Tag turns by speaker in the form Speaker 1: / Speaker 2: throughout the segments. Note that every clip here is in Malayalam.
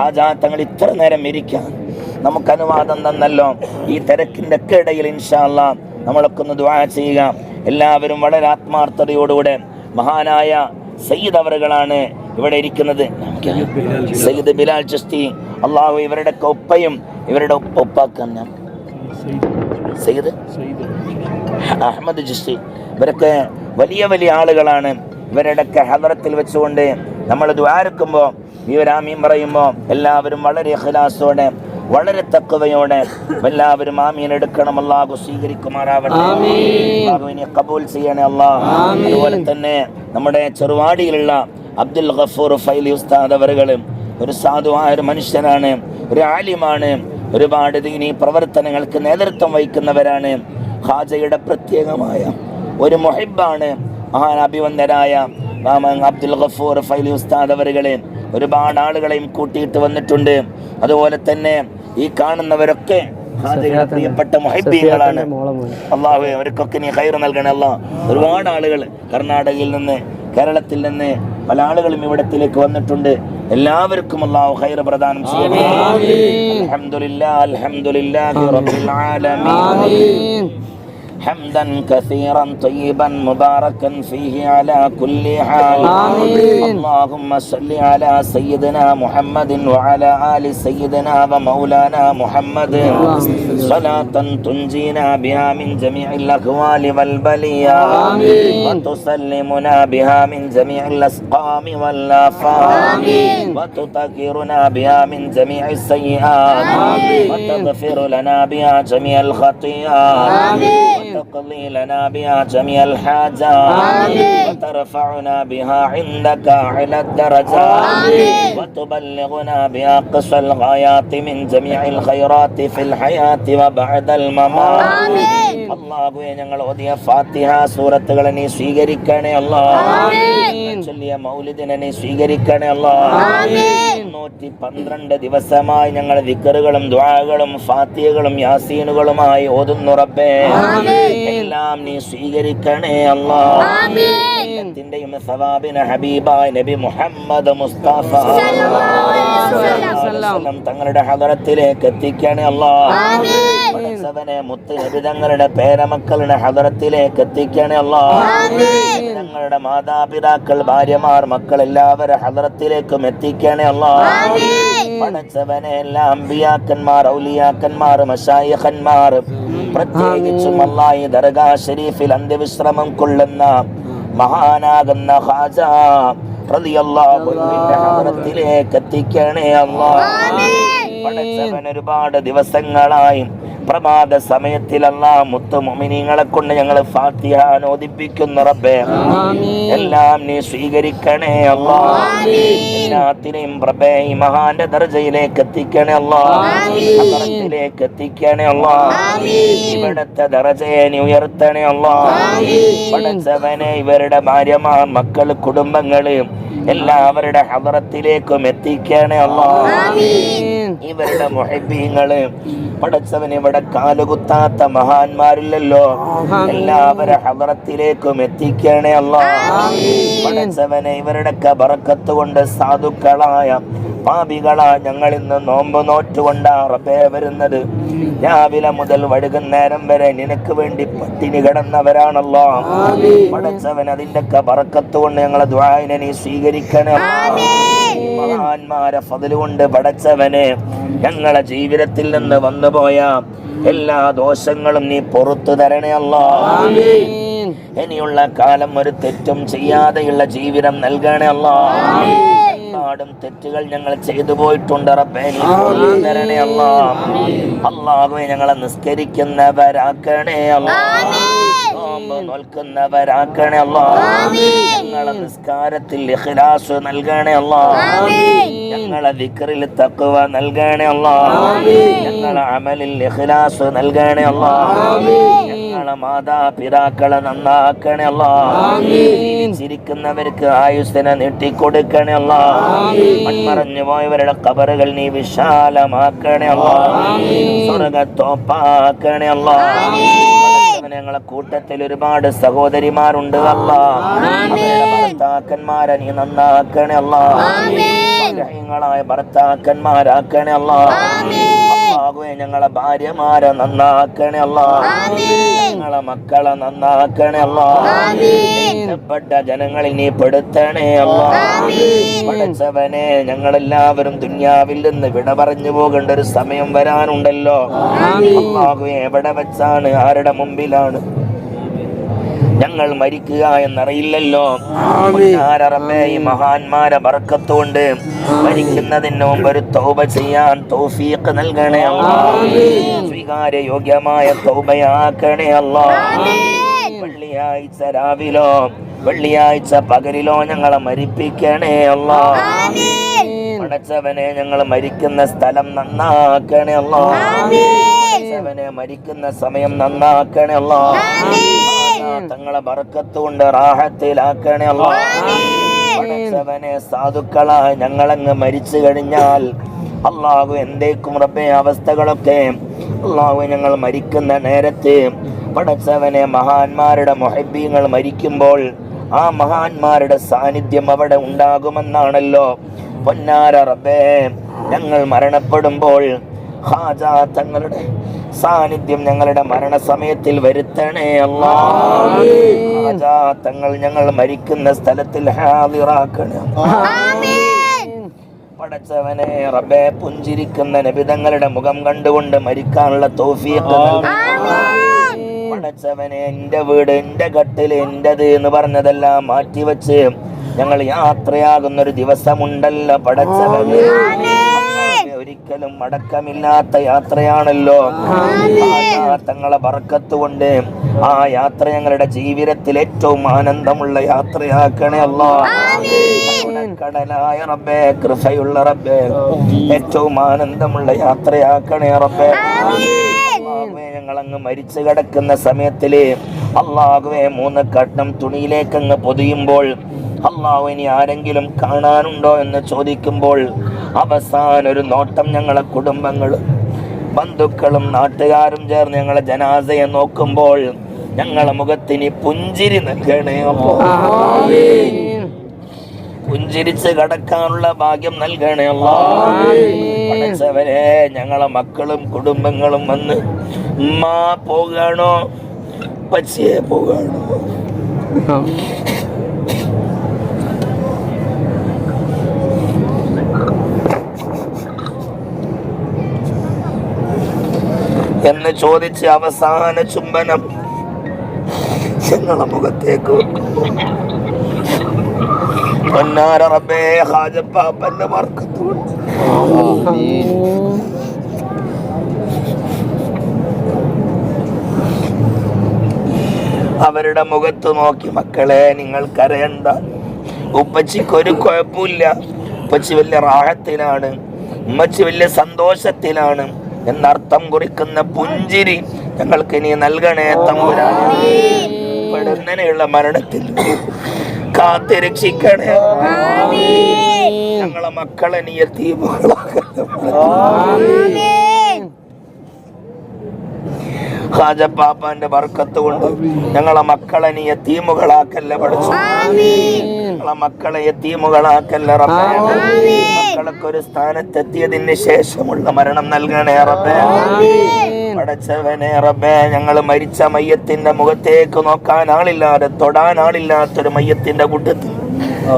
Speaker 1: ഹാജാ തങ്ങൾ ഇത്ര നേരം ഇരിക്കാൻ നമുക്ക് അനുവാദം തന്നല്ലോ. ഈ തിരക്കിന്റെ ഒക്കെ ഇടയിൽ ഇൻഷാല്ല നമ്മളൊക്കെ ഒന്ന് ദ്വാ ചെയ്യുക. എല്ലാവരും വളരെ ആത്മാർത്ഥതയോടുകൂടെ മഹാനായ സയ്യിദ് അവറുകളാണ് ഇവിടെ ഇരിക്കുന്നത്. സയ്യിദ് ബിലാൽ ചസ്തി അള്ളാഹു ഇവരുടെ ഒപ്പയും ഇവരുടെ ഒപ്പ ഒപ്പാക്കാൻ ഞാൻ സയ്യിദ്? അഹമ്മദ് ജസ്തി ഇവരൊക്കെ വലിയ വലിയ ആളുകളാണ്. ഇവരുടെയൊക്കെ ഹദറത്തിൽ വെച്ചുകൊണ്ട് നമ്മൾ ദ്വാരക്കുമ്പോൾ ഇവരാമീൻ പറയുമ്പോൾ എല്ലാവരും വളരെ ഖലാസോടെ വളരെ തക്കവയോടെ എല്ലാവരും ആമീൻ എടുക്കണം. അല്ലാഹു സ്വീകരിക്കുമാറാവട്ടെ. കബൂൽ ചെയ്യണേ അല്ലാഹ് അതുപോലെ തന്നെ നമ്മുടെ ചെറുവാടിയിലുള്ള അബ്ദുൽ ഗഫൂർ ഫൈലി ഉസ്താദ് അവറുകൾ ഒരു സാധുവായ ഒരു മനുഷ്യനാണ് ഒരു ആലിമാണ്. ഒരുപാട് ദീനി പ്രവർത്തനങ്ങൾക്ക് നേതൃത്വം വഹിക്കുന്നവരാണ്. ഹാജയുടെ പ്രത്യേകമായ ഒരു മൊഹിബാണ് മാമൻ അബ്ദുൽ ഗഫൂർ ഫൈലി ഉസ്താദ് അവറുകളെ. ഒരുപാട് ആളുകളെയും കൂട്ടിയിട്ട് വന്നിട്ടുണ്ട്. അതുപോലെ തന്നെ ഈ കാണുന്നവരൊക്കെ പ്രിയപ്പെട്ട മൊഹിബീങ്ങളാണ്. അള്ളാഹു അവർക്കൊക്കെ നീ ഹൈർ നൽകണേ അല്ല. ഒരുപാട് ആളുകൾ കർണാടകയിൽ നിന്ന് കേരളത്തിൽ നിന്ന് പല ആളുകളും ഇവിടത്തിലേക്ക് വന്നിട്ടുണ്ട്. എല്ലാവർക്കും അള്ളാഹു ഹൈർ പ്രദാനം ചെയ്യട്ടെ. അൽഹംദുലില്ലാ അൽഹംദുലില്ലാഹി റബ്ബിൽ ആലമീൻ. حمدا كثيرا طيبا مباركا فيه على كل حال. اللهم صل على سيدنا محمد وعلى آل سيدنا ومولانا محمد. صلاة تنجينا بها من جميع الأهوال والبليات وتسلمنا بها من جميع الأسقام والآفات وتطهرنا بها من جميع السيئات. وتغفر لنا بها جميع الخطيئات. وتقضي لنا بها جميع الحاجات وترفعنا بها عندك على الدرجات وتبلغنا بها قصى الغايات من جميع الخيرات في الحياة وبعد الممات അള്ളാഹുവെ ഞങ്ങൾ ഓതിയ ഫാത്തിഹ സൂറത്തുകളെ നീ സ്വീകരിക്കണേ അല്ലാ ചൊല്ലിയ മൗലിദിനെ നീ സ്വീകരിക്കണേ അല്ലാ നൂറ്റി പന്ത്രണ്ട് ദിവസമായി ഞങ്ങൾ വിക്കറുകളും ദ്വാകളും ഫാത്തിയകളും യാസീനുകളുമായി ഓതുന്നു റബ്ബേ. എല്ലാം നീ സ്വീകരിക്കണേ അല്ലാ ത്തിന്റെയും സവാബിന ഹബീബായ നബി മുഹമ്മദ് മുസ്തഫ. തങ്ങളുടെ ഹദറത്തിലേക്ക് എത്തിക്കണേ അല്ലാ. പടച്ചവനെ മുത്ത് നബി തങ്ങളുടെ പേരമക്കളുടെ ഹദറത്തിലേക്ക് എത്തിക്കണേ അല്ലാ. ഞങ്ങളുടെ മാതാപിതാക്കൾ ഭാര്യമാർ മക്കൾ എല്ലാവരും ഹദറത്തിലേക്കും എത്തിക്കണേ അല്ലാ. പടച്ചവനെ എല്ലാ അമ്പിയാക്കന്മാർ ഔലിയാക്കന്മാർ മഷായഖന്മാർ പ്രത്യേകിച്ചും അല്ലായി ദർഗാ ഷരീഫിൽ അന്ത്യവിശ്രമം കൊള്ളുന്ന മഹാനാകുന്ന ഹാജ ഹദറത്തിലേക്ക് എത്തിക്കണേ അല്ലാ പടച്ചവൻ ഒരുപാട് ദിവസങ്ങളായി പ്രഭാത അല്ലാ മുത്തു മൊമിനിങ്ങളെ കൊണ്ട് ഞങ്ങൾ ഫാത്തിഹ നോദിപ്പിക്കുന്നു റബ്ബേ. എല്ലാം നീ സ്വീകരിക്കണേ അല്ലാ എല്ലാത്തിനെയും റബ്ബേ ഈ മഹാന്റെ ദർജയിലേക്ക് എത്തിക്കണേ അല്ലാ ഹദറത്തിലേക്ക് എത്തിക്കണേ അല്ലാ ഇവിടത്തെ ദർജയെ നീ ഉയർത്തണേ അല്ലാ പഠിച്ചവനെ ഇവരുടെ ഭാര്യമാർ മക്കൾ കുടുംബങ്ങൾ എല്ലാവരുടെ ഹദറത്തിലേക്കും എത്തിക്കണേ അല്ലാ ഇവരുടെ മൊഹിബീങ്ങൾ പടച്ചവൻ ഇവിടെ കാലുകുത്താത്ത മഹാന്മാരില്ലല്ലോ. എല്ലാവരെ ഹദറത്തിലേക്കും എത്തിക്കണേ അല്ല പടച്ചവനെ ഇവരുടെ കബറക്കത്ത് കൊണ്ട് സാധുക്കളായ പാപികളാ ഞങ്ങൾ ഇന്ന് നോമ്പ് നോറ്റുകൊണ്ടാ റബ്ബേ വരുന്നത്. രാവിലെ മുതൽ വൈകുന്നേരം വരെ നിനക്ക് വേണ്ടി പട്ടിണി കിടന്നവരാണല്ലോ. പടച്ചവൻ അതിന്റെ ബറക്കത്ത് കൊണ്ട് ഞങ്ങളെ ദ്വായനെ നീ സ്വീകരിക്കണേ. മഹാന്മാരെ ഫതിൽ കൊണ്ട് പടച്ചവനെ ഞങ്ങളെ ജീവിതത്തിൽ നിന്ന് വന്നുപോയ എല്ലാ ദോഷങ്ങളും നീ പുറത്തു തരണേ അല്ലോ. ഇനിയുള്ള കാലം ഒരു തെറ്റും ചെയ്യാതെയുള്ള ജീവിതം നൽകണേ അല്ലാ. ഒരുപാടും തെറ്റുകൾ ഞങ്ങൾ ചെയ്തു പോയിട്ടുണ്ട് റബ്ബേ. തരണേ അല്ലാ. അള്ളാഹുവെ ഞങ്ങളെ നിസ്കരിക്കുന്നവരാക്കണേ അല്ലാ. നോമ്പ് നോൽക്കുന്നവരാക്കണേ അല്ലാ. ഞങ്ങളെ നിസ്കാരത്തിൽ ഇഖ്ലാസ് നൽകണേ അല്ലാ. ഞങ്ങളെ ദിക്റിൽ തഖ്വ നൽകണേ അല്ലാ. ഞങ്ങളെ അമലിൽ ഇഖ്ലാസ് നൽകണേ അല്ലാ. ഞങ്ങളെ മാതാപിതാക്കളെ നന്നാക്കണേ ചിരിക്കുന്നവർക്ക് ആയുസ്സിനെ നീട്ടിക്കൊടുക്കണേ അല്ലാ. മൺമറഞ്ഞു പോയവരുടെ കബറുകൾ നീ വിശാലമാക്കണേ സ്വർഗത്തോപ്പാക്കണല്ല ഞങ്ങളെ കൂട്ടത്തിൽ ഒരുപാട് സഹോദരിമാരുണ്ട് അല്ല. ഭർത്താക്കന്മാരെ നീ നന്നാക്കണേ അല്ല. അല്ലാഹുവേ ഞങ്ങളെ ഭാര്യമാരെ നന്നാക്കണേ അല്ലാ. ഞങ്ങളെ മക്കളെ നന്നാക്കണേ അല്ലാ. ഇഷ്ടപ്പെട്ട ജനങ്ങളിൽ നീ പെടുത്തണേ അല്ലാ. പഠിച്ചവനെ ഞങ്ങളെല്ലാവരും ദുന്യാവിൽ നിന്ന് വിട പറഞ്ഞു പോകേണ്ട ഒരു സമയം വരാനുണ്ടല്ലോ. അള്ളാഹുവേ എവിടെ വെച്ചാണ്? ആരുടെ മുമ്പിലാണ്? ഞങ്ങൾ മരിക്കുക എന്നറിയില്ലല്ലോ. ഈ മഹാന്മാരെ ബർക്കത്തുകൊണ്ട് മരിക്കുന്നതിന് മുമ്പ് ഒരു തൗബ ചെയ്യാൻ തൗഫീഖ് നൽകണേ സ്വീകാര യോഗ്യമായ തൗബയാക്കണേ അല്ലോ. വെള്ളിയാഴ്ച രാവിലോ വെള്ളിയാഴ്ച പകലിലോ ഞങ്ങളെ മരിപ്പിക്കണേ അല്ലോ. പടച്ചവനെ ഞങ്ങൾ മരിക്കുന്ന സ്ഥലം നന്നാക്കണേ അല്ലോ. പടച്ചവനെ മരിക്കുന്ന സമയം നന്നാക്കണേ അല്ലാ. തങ്ങളെ ബറക്കത്തുകൊണ്ട് റാഹത്തിലാക്കണേ അല്ലാ സാധുക്കളാ ഞങ്ങളങ്ങ് മരിച്ചു കഴിഞ്ഞാൽ അള്ളാഹു എന്തേക്കും റബ്ബെ അവസ്ഥകളൊക്കെ അള്ളാഹു ഞങ്ങൾ മരിക്കുന്ന നേരത്ത് പടച്ചവനെ മഹാന്മാരുടെ മൊഹബീങ്ങൾ മരിക്കുമ്പോൾ ആ മഹാന്മാരുടെ സാന്നിധ്യം അവിടെ ഉണ്ടാകുമെന്നാണല്ലോ. പൊന്നാര റബ്ബേ ഞങ്ങൾ മരണപ്പെടുമ്പോൾ ഹാജ തങ്ങളുടെ സാന്നിധ്യം ഞങ്ങളുടെ മരണസമയത്തിൽ വരുത്തണേ അല്ലാ. തങ്ങൾ ഞങ്ങൾ മരിക്കുന്ന സ്ഥലത്തിൽ ഹാദിറാക്കണേ പടച്ചവനെ റബ്ബെ പുഞ്ചിരിക്കുന്ന നബിതങ്ങളുടെ മുഖം കണ്ടുകൊണ്ട് മരിക്കാനുള്ള തോഫിയൊക്കെ പടച്ചവനെ എന്റെ വീട് എന്റെ കട്ടിൽ എന്റേത് എന്ന് പറഞ്ഞതെല്ലാം മാറ്റിവെച്ച് ഞങ്ങൾ യാത്രയാകുന്ന ഒരു ദിവസമുണ്ടല്ലോ പടച്ചവനെ. ഒരിക്കലും മടക്കമില്ലാത്ത യാത്രയാണല്ലോ. ആ തങ്ങളെ ബർക്കത്ത് കൊണ്ട് ആ യാത്ര ഞങ്ങളുടെ ജീവിതത്തിൽ ഏറ്റവും ആനന്ദമുള്ള യാത്രയാക്കണേ അല്ലോ. കടലായ റബ്ബേ കൃപയുള്ള റബ്ബേ ഏറ്റവും ആനന്ദമുള്ള യാത്രയാക്കണേ റബ്ബേ. അല്ലാഹുവേ ഞങ്ങളങ്ങ് മരിച്ചു കിടക്കുന്ന സമയത്തിൽ അള്ളാഹുവെ മൂന്ന് കട്ടം തുണിയിലേക്ക് അങ്ങ് പൊതിയുമ്പോൾ അള്ളാഹു ഇനി ആരെങ്കിലും കാണാനുണ്ടോ എന്ന് ചോദിക്കുമ്പോൾ അവസാന ഒരു നോട്ടം ഞങ്ങളെ കുടുംബങ്ങൾ ബന്ധുക്കളും നാട്ടുകാരും ചേർന്ന് ഞങ്ങളെ ജനാസയെ നോക്കുമ്പോൾ ഞങ്ങളെ മുഖത്തിന് പുഞ്ചിരി നൽകണേ അപ്പോ. പുഞ്ചിരിച്ച് കടക്കാനുള്ള ഭാഗ്യം നൽകണേ പഠിച്ചവരെ ഞങ്ങളെ മക്കളും കുടുംബങ്ങളും വന്ന് ഉമ്മ പോകാണോ? പച്ചയെ പോകാണോ? എന്ന് ചോദിച്ച് അവസാന ചുംബനം ഞങ്ങളെ മുഖത്തേക്ക്. റബ്ബേ അവരുടെ മുഖത്ത് നോക്കി മക്കളെ നിങ്ങൾ കരയണ്ട ഉപ്പച്ചിക്ക് ഒരു കുഴപ്പമില്ല. ഉപ്പച്ചി വലിയ റാഹത്തിലാണ്. ഉമ്മച്ചി വലിയ സന്തോഷത്തിലാണ്. എന്നർത്ഥം കുറിക്കുന്ന പുഞ്ചിരി ഞങ്ങൾക്ക് ഇനി നൽകണേ തമ്പുരാനെയുള്ള മരണത്തിൽ കാത്ത് രക്ഷിക്കണേ. ഞങ്ങളെ മക്കളെ നീ എത്തിയുമ്പോഴാക്കല്ലേ ഹാജപ്പാപ്പാന്റെ ബർക്കത്ത് കൊണ്ട് ഞങ്ങളെ മക്കളെ നീ എത്തീമുകളാക്കല്ല പഠിച്ചു. ഞങ്ങളെ മക്കളെ എത്തീമുകളാക്കല്ല റബ്ബേ. മക്കളൊക്കെ ഒരു സ്ഥാനത്തെത്തിയതിന് ശേഷമുള്ള മരണം നൽകണേ റബ്ബേ. പടച്ചവനെ റബ്ബേ ഞങ്ങൾ മരിച്ച മയ്യത്തിന്റെ മുഖത്തേക്ക് നോക്കാൻ ആളില്ലാതെ തൊടാൻ ആളില്ലാത്തൊരു മയ്യത്തിന്റെ കൂട്ടത്തിൽ.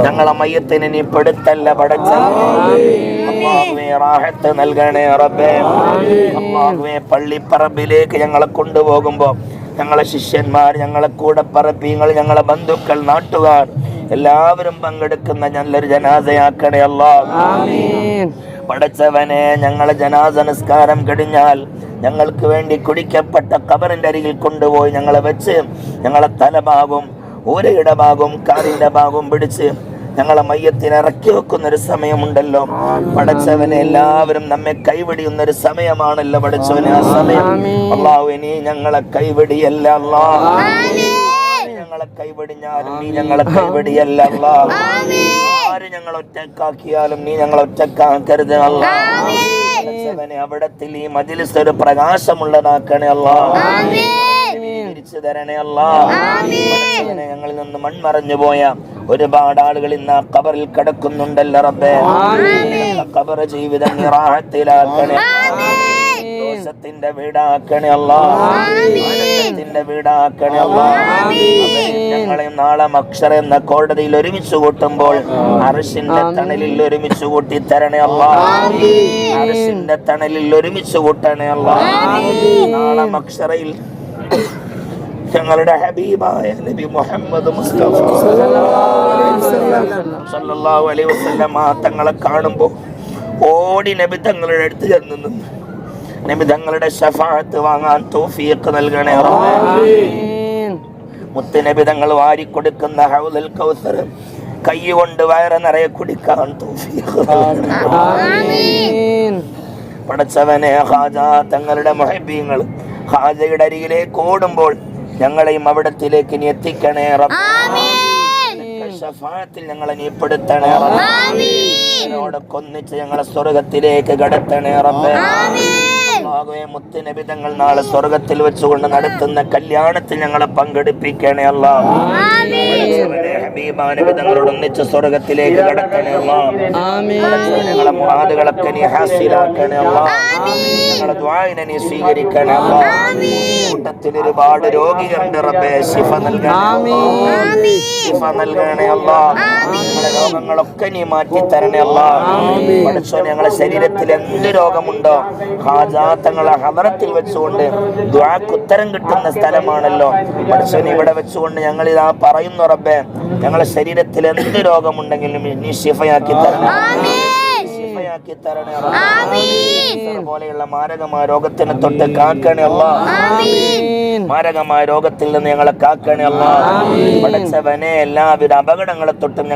Speaker 1: ഞങ്ങളെ മയ്യത്തിന് നീ പെടുത്തല്ല റാഹത്ത് നൽകണേ റബ്ബേ. അള്ളാഹുവേ പള്ളിപ്പറമ്പിലേക്ക് ഞങ്ങളെ കൊണ്ടുപോകുമ്പോ ഞങ്ങളെ ശിഷ്യന്മാർ ഞങ്ങളെ കൂടെ പറപ്പിങ്ങൾ ഞങ്ങളെ ബന്ധുക്കൾ നാട്ടുകാർ എല്ലാവരും പങ്കെടുക്കുന്ന നല്ലൊരു ജനാസയാക്കണേ അല്ലാ പടച്ചവനെ ഞങ്ങളെ ജനാസ നിസ്കാരം കഴിഞ്ഞാൽ ഞങ്ങൾക്ക് വേണ്ടി കുടിക്കപ്പെട്ട കബറിന്റെ അരികിൽ കൊണ്ടുപോയി ഞങ്ങളെ വെച്ച് ഞങ്ങളെ തലഭാഗം ഊരയുടെ ഭാഗവും കാലിന്റെ ഭാഗവും പിടിച്ച് ഞങ്ങളെ മയ്യത്തിന് ഇറക്കി വെക്കുന്ന ഒരു സമയമുണ്ടല്ലോ പടച്ചവനെ എല്ലാവരും നമ്മെ കൈവടിയുന്ന ഒരു സമയമാണല്ലോ പടച്ചവനെ ആ സമയം. അള്ളാഹു ഇനി ഞങ്ങളെ കൈവടിയല്ല അല്ലാ ഞങ്ങളെ കൈവടിഞ്ഞാലും നീ ഞങ്ങളെ കൈവടിയല്ല അല്ലാ ആര് ഞങ്ങൾ ഒറ്റക്കാക്കിയാലും നീ ഞങ്ങൾ ഒറ്റക്കാക്കരുത് പടച്ചവനെ അവിടത്തിൽ ഈ മജിലിസ് ഒരു പ്രകാശമുള്ളതാക്കണേ അല്ലാ എത്തിച്ചു തരണേ അല്ലാ ഞങ്ങളിൽ നിന്ന് മൺമറഞ്ഞു പോയ ഒരുപാട് ആളുകൾ ഇന്ന് ആ കബറിൽ കിടക്കുന്നുണ്ടല്ലോ റബ്ബേ. കബർ ജീവിതം നിറാഹത്തിലാക്കണേ. ദോഷത്തിന്റെ വീടാക്കണേ അല്ലാ ആനന്ദത്തിന്റെ വീടാക്കണേ അല്ലാ ഞങ്ങളെ നാളെ അക്ഷര എന്ന കോടതിയിൽ ഒരുമിച്ച് കൂട്ടുമ്പോൾ അർഷിന്റെ തണലിൽ ഒരുമിച്ച് കൂട്ടി തരണേ അല്ലാ അർഷിന്റെ തണലിൽ ഒരുമിച്ച് കൂട്ടണേ അല്ലാ നാളെ അക്ഷരയിൽ ഞങ്ങളുടെ ഹബീബായ നബി മുഹമ്മദ് മുസ്തഫ. സല്ലല്ലാഹു അലൈഹി വസല്ലം തങ്ങളെ കാണുമ്പോൾ ഓടി നബി തങ്ങളുടെ അടുത്ത് ചെന്ന് നിന്ന്. നബി തങ്ങളുടെ ഷഫാഅത്ത് വാങ്ങാൻ തൗഫീഖ് നൽകണേ മുത്ത് നബി തങ്ങൾ വാരി കൊടുക്കുന്ന ഹൗദൽ കൗസർ കൈ കൊണ്ട് വയറ് നിറയെ കുടിക്കാൻ തൗഫീഖ് നൽകണേ പടച്ചവനെ ഹാജ തങ്ങളുടെ മൊഹബീങ്ങൾ ഹാജയുടെ അരികിലേക്ക് ഓടുമ്പോൾ ഞങ്ങളെയും അവിടത്തിലേക്ക് നീ എത്തിക്കണേ ഷഫാത്തിൽ ഞങ്ങളെ നീ പെടുത്തണേ ഒന്നിച്ച് ഞങ്ങളെ സ്വർഗത്തിലേക്ക് കടത്തണേ റബ്ബേ. മുത്തുനബി തങ്ങൾ നാളെ സ്വർഗത്തിൽ വെച്ചുകൊണ്ട് നടത്തുന്ന കല്യാണത്തിൽ ഞങ്ങളെ പങ്കെടുപ്പിക്കണേ അല്ലാ ഒന്നിച്ച് സ്വർഗത്തിലേക്ക് കടക്കണേ ഞങ്ങളെ മുറാദുകളൊക്കെ നീ ഹാസിലാക്കണേ അല്ലാ. ഞങ്ങളെ ദ്വായിനെ നീ സ്വീകരിക്കണേ കൂട്ടത്തിൽ ഒരുപാട് രോഗികളുണ്ട് റബ്ബേ. ശിഫ നൽകണേ അല്ലാ. ശിഫ നൽകണേ അല്ലാ. ഞങ്ങളെ രോഗങ്ങളൊക്കെ നീ മാറ്റി തരണേ അല്ലാ പഠിച്ചോ ഞങ്ങളെ ശരീരത്തിൽ എന്ത് രോഗമുണ്ടോ? ഹാജാത്തങ്ങളെ ഹമറത്തിൽ വെച്ചുകൊണ്ട് ദ്വാക്ക് ഉത്തരം കിട്ടുന്ന സ്ഥലമാണല്ലോ. പഠിച്ചോ ഇവിടെ വെച്ചുകൊണ്ട് ഞങ്ങൾ ഇതാ പറയുന്നു റബ്ബേ. ഞങ്ങളെ ശരീരത്തിൽ എന്ത് രോഗമുണ്ടെങ്കിലും നീ ശിഫയാക്കി തരണം. ശിഫയാക്കി തരണേ പോലെയുള്ള മാരകമായ രോഗത്തിനെ തൊട്ട് കാക്കണേ അല്ലാ. മാരകമായ രോഗത്തിൽ നിന്ന് ഞങ്ങളെ കാക്കണേ അല്ലാ. പഠിച്ചവനെ എല്ലാവിധ അപകടങ്ങളെ തൊട്ടും